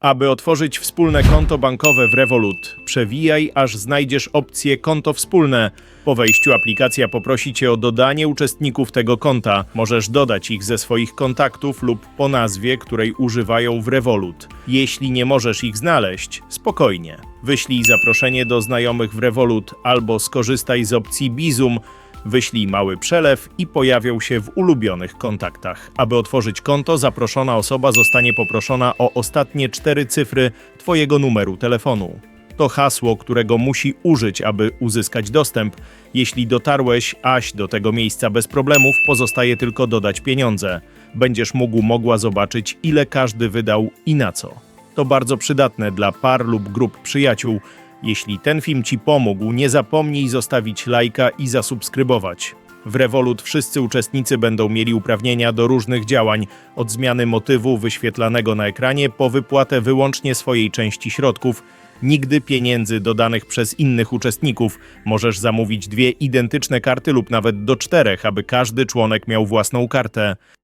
Aby otworzyć wspólne konto bankowe w Revolut, przewijaj aż znajdziesz opcję konto wspólne. Po wejściu aplikacja poprosi cię o dodanie uczestników tego konta. Możesz dodać ich ze swoich kontaktów lub po nazwie, której używają w Revolut. Jeśli nie możesz ich znaleźć, spokojnie. Wyślij zaproszenie do znajomych w Revolut albo skorzystaj z opcji Bizum, Wyślij mały przelew i pojawią się w ulubionych kontaktach. Aby otworzyć konto, zaproszona osoba zostanie poproszona o ostatnie cztery cyfry Twojego numeru telefonu. To hasło, którego musi użyć, aby uzyskać dostęp. Jeśli dotarłeś aś do tego miejsca bez problemów, pozostaje tylko dodać pieniądze. Będziesz mógł mogła zobaczyć, ile każdy wydał i na co. To bardzo przydatne dla par lub grup przyjaciół. Jeśli ten film Ci pomógł, nie zapomnij zostawić lajka i zasubskrybować. W Revolut wszyscy uczestnicy będą mieli uprawnienia do różnych działań, od zmiany motywu wyświetlanego na ekranie po wypłatę wyłącznie swojej części środków. Nigdy pieniędzy dodanych przez innych uczestników. Możesz zamówić dwie identyczne karty lub nawet do czterech, aby każdy członek miał własną kartę.